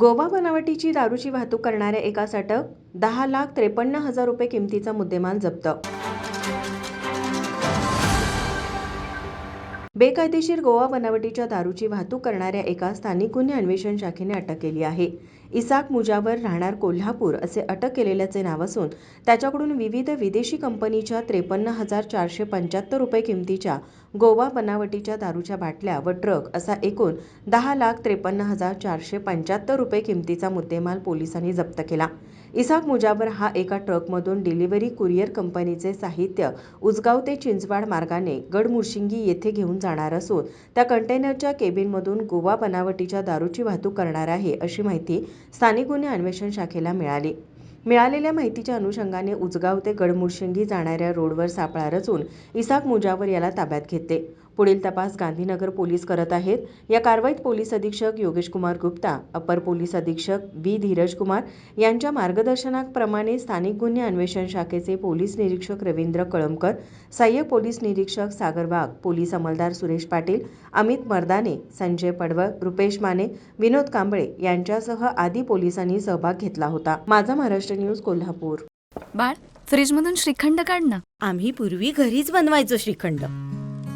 गोवा बनावटीची दारूची वाहतूक करणाऱ्या एकास अटक दहा लाख त्रेपन्न हजार रुपये किमतीचा मुद्देमाल जप्त. बेकायदेशीर गोवा बनावटीच्या दारूची वाहतूक करणाऱ्या एका स्थानिक गुन्हे अन्वेषण शाखेने अटक केली आहे. इसाक मुजावर राहणार कोल्हापूर असे अटक केलेल्याचे नाव असून त्याच्याकडून विविध विदेशी कंपनीच्या त्रेपन्न हजार चारशे पंच्याहत्तर रुपये किमतीच्या गोवा बनावटीच्या दारूच्या बाटल्या व ट्रक असा एकूण दहा लाख त्रेपन्न हजार चारशे पंच्याहत्तर रुपये किमतीचा मुद्देमाल पोलिसांनी जप्त केला. इसाक मुजावर हा एका ट्रकमधून डिलिव्हरी कुरिअर कंपनीचे साहित्य उजगाव ते चिंचवाड मार्गाने गडमुर्शिंगी येथे घेऊन जाणार असून त्या कंटेनरच्या केबिनमधून गोवा बनावटीच्या दारूची वाहतूक करणार आहे अशी माहिती स्थानिक गुन्हे अन्वेषण शाखेला मिळाली. मिळालेल्या माहितीच्या अनुषंगाने उचगाव ते गडमुर्शिंगी जाणाऱ्या रोडवर सापळा रचून इसाक मुजावर याला ताब्यात घेतले. पुढील तपास गांधीनगर पोलीस करत आहेत. या कारवाईत पोलीस अधीक्षक योगेश कुमार गुप्ता अपर पोलीस अधीक्षक बी धीरज कुमार यांच्या मार्गदर्शनाप्रमाणे स्थानिक गुन्हे अन्वेषण शाखेचे पोलीस निरीक्षक रवींद्र कळमकर सहाय्यक पोलीस निरीक्षक सागर वाघ पोलीस अंमलदार सुरेश पाटील अमित मर्दाने संजय पडवळ रुपेश माने विनोद कांबळे यांच्यासह आदी पोलिसांनी सहभाग घेतला होता. माझा महाराष्ट्र न्यूज कोल्हापूर. बाळ फ्रीजमधून श्रीखंड काढ ना. आम्ही पूर्वी घरीच बनवायचो श्रीखंड.